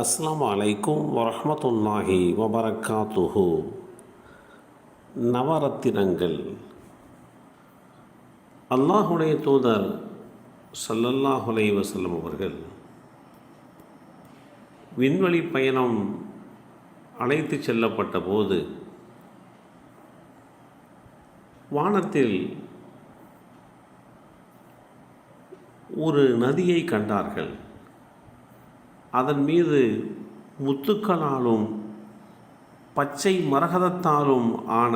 அஸ்லாம் அலைக்கும் வரமத்துல்லாஹி வபரக்காத்துஹு. நவரத்தினங்கள். அல்லாஹுடைய தூதர் சல்லல்லாஹுலை வசல்லம் அவர்கள் விண்வெளி பயணம் அழைத்து செல்லப்பட்ட போது வானத்தில் ஒரு நதியை கண்டார்கள். அதன் மீது முத்துக்களாலும் பச்சை மரகதத்தாலும் ஆன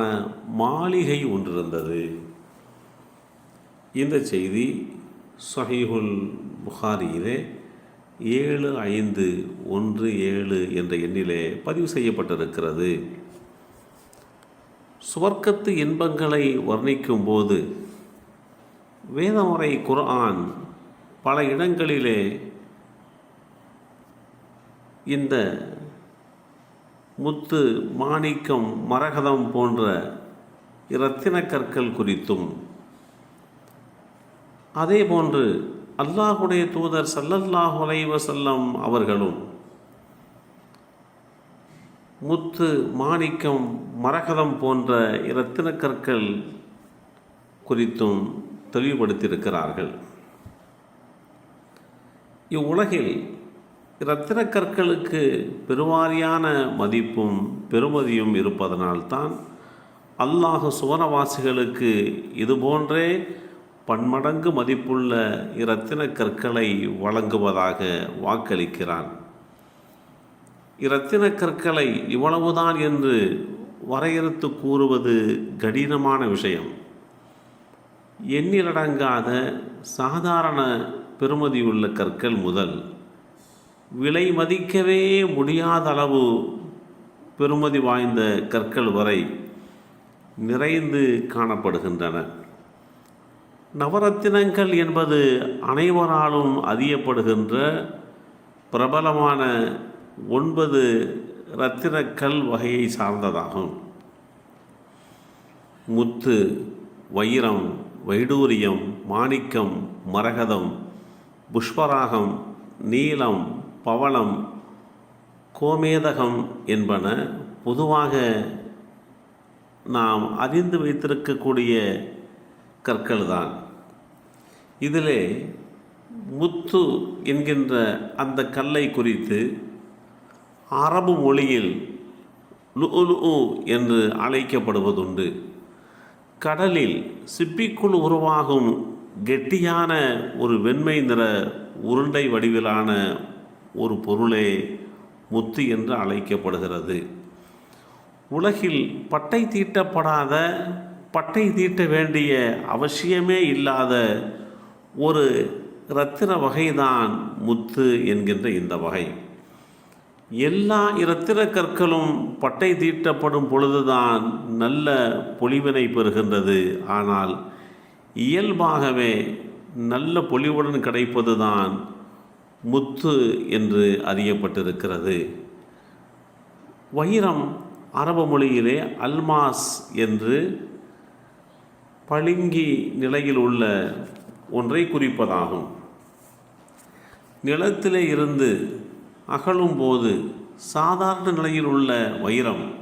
மாளிகை ஒன்றிருந்தது. இந்த செய்தி சஹீஹுல் புகாரியிலே ஏழு ஐந்து ஒன்று ஏழு என்ற எண்ணிலே பதிவு செய்யப்பட்டிருக்கிறது. சுவர்க்கத்து இன்பங்களை வர்ணிக்கும் போது வேதமுறை குர்ஆன் பல இடங்களிலே இந்த முத்து மாணிக்கம் மரகதம் போன்ற இரத்தின கற்கள் குறித்தும் அதே போன்று அல்லாஹுடைய தூதர் சல்லல்லாஹு அலைவசல்லம் அவர்களும் முத்து மாணிக்கம் மரகதம் போன்ற இரத்தின கற்கள் குறித்தும் தெளிவுபடுத்தியிருக்கிறார்கள். இவ்வுலகில் இரத்தின கற்களுக்கு பெருவாரியான மதிப்பும் பெருமதியும் இருப்பதனால்தான் அல்லாஹ் சுவனவாசிகளுக்கு இதுபோன்றே பன்மடங்கு மதிப்புள்ள இரத்தின கற்களை வழங்குவதாக வாக்களிக்கிறான். இரத்தின கற்களை இவ்வளவுதான் என்று வரையறுத்து கூறுவது கடினமான விஷயம். எண்ணிலடங்காத சாதாரண பெருமதியுள்ள கற்கள் முதல் விலை மதிக்கவே முடியாத அளவு பெருமதி வாய்ந்த கற்கள் வரை நிறைந்து காணப்படுகின்றன. நவரத்தினங்கள் என்பது அனைவராலும் அறியப்படுகின்ற பிரபலமான ஒன்பது இரத்தினக்கல் வகையை சார்ந்ததாகும். முத்து வைரம் வைடூரியம் மாணிக்கம் மரகதம் புஷ்பராகம் நீலம் பவளம் கோமேதகம் என்பன பொதுவாக நாம் அறிந்து வைத்திருக்கக்கூடிய கற்கள் தான் இதிலே முத்து என்கின்ற அந்த கல்லை குறித்து அரபு மொழியில் லுலு என்று அழைக்கப்படுவதுண்டு. கடலில் சிப்பிக்குள் உருவாகும் கெட்டியான ஒரு வெண்மை நிற உருண்டை வடிவிலான ஒரு பொருளே முத்து என்று அழைக்கப்படுகிறது. உலகில் பட்டை தீட்டப்படாத பட்டை தீட்ட வேண்டிய அவசியமே இல்லாத ஒரு இரத்தின வகைதான் முத்து என்கின்ற இந்த வகை. எல்லா இரத்தின கற்களும் பட்டை தீட்டப்படும் பொழுதுதான் நல்ல பொலிவினை பெறுகின்றது. ஆனால் இயல்பாகவே நல்ல பொலிவுடன் கிடைப்பதுதான் முத்து என்று அறியப்பட்டிருக்கிறது. வைரம் அரபு மொழியிலே அல்மாஸ் என்று பளிங்கி நிலையில் உள்ள ஒன்றை குறிப்பதாகும். நிலத்திலே இருந்து அகழும்போது சாதாரண நிலையில் உள்ள வைரம்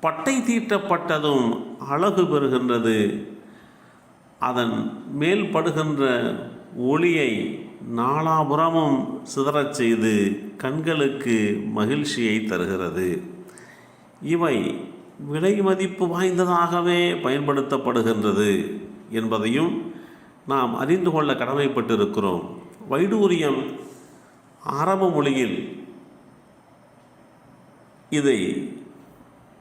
பட்டை தீட்டப்பட்டதும் அழகு பெறுகின்றது. அதன் மேல் படுகின்ற ஒளியை நாலாபுறமும் சிதறச் செய்து கண்களுக்கு மகிழ்ச்சியை தருகிறது. இவை விலை மதிப்பு வாய்ந்ததாகவே பயன்படுத்தப்படுகின்றது என்பதையும் நாம் அறிந்து கொள்ள கடமைப்பட்டிருக்கிறோம். வைடூரியம் அரபு மொழியில் இதை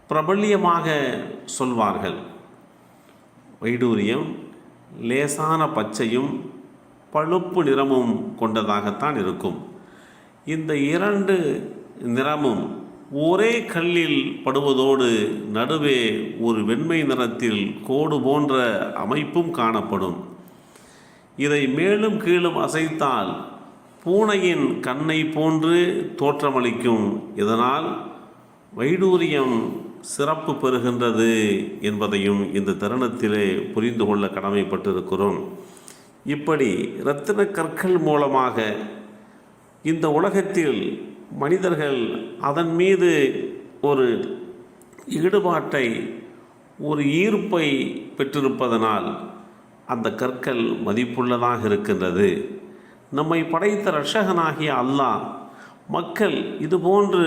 பிரபல்யமாக சொல்வார்கள். வைடூரியம் லேசான பச்சையும் பழுப்பு நிறமும் கொண்டதாகத்தான் இருக்கும். இந்த இரண்டு நிறமும் ஒரே கல்லில் படுவதோடு நடுவே ஒரு வெண்மை நிறத்தில் கோடு போன்ற அமைப்பும் காணப்படும். இதை மேலும் கீழும் அசைத்தால் பூனையின் கண்ணை போன்று தோற்றமளிக்கும். இதனால் வைடூரியம் சிறப்பு பெறுகின்றது என்பதையும் இந்த தருணத்திலே புரிந்து கொள்ள கடமைப்பட்டிருக்கிறோம். இப்படி இரத்தின கற்கள் மூலமாக இந்த உலகத்தில் மனிதர்கள் அதன் மீது ஒரு ஈடுபாட்டை ஒரு ஈர்ப்பை பெற்றிருப்பதனால் அந்த கற்கள் மதிப்புள்ளதாக இருக்கின்றது. நம்மை படைத்த ரஷகனாகிய அல்லாஹ் மக்கள் இதுபோன்று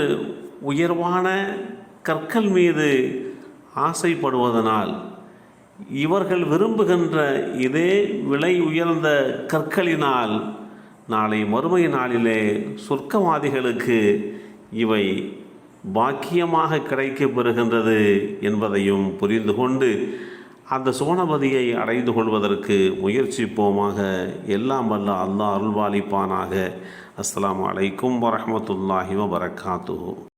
உயர்வான கற்கள் மீது ஆசைப்படுவதனால் இவர்கள் விரும்புகின்ற இதே விலை உயர்ந்த கற்களினால் நாளை மறுமை நாளிலே சொர்க்கவாதிகளுக்கு இவை பாக்கியமாக கிடைக்கப் பெறுகின்றது என்பதையும் புரிந்து கொண்டு அந்த சோனபதியை அடைந்து கொள்வதற்கு முயற்சிப்போமாக. எல்லாம் வல்ல அல்லாஹ் அருள்வாளிப்பானாக. அஸ்லாம் அலைக்கும் வரமத்துல்லாஹி வரகாத்து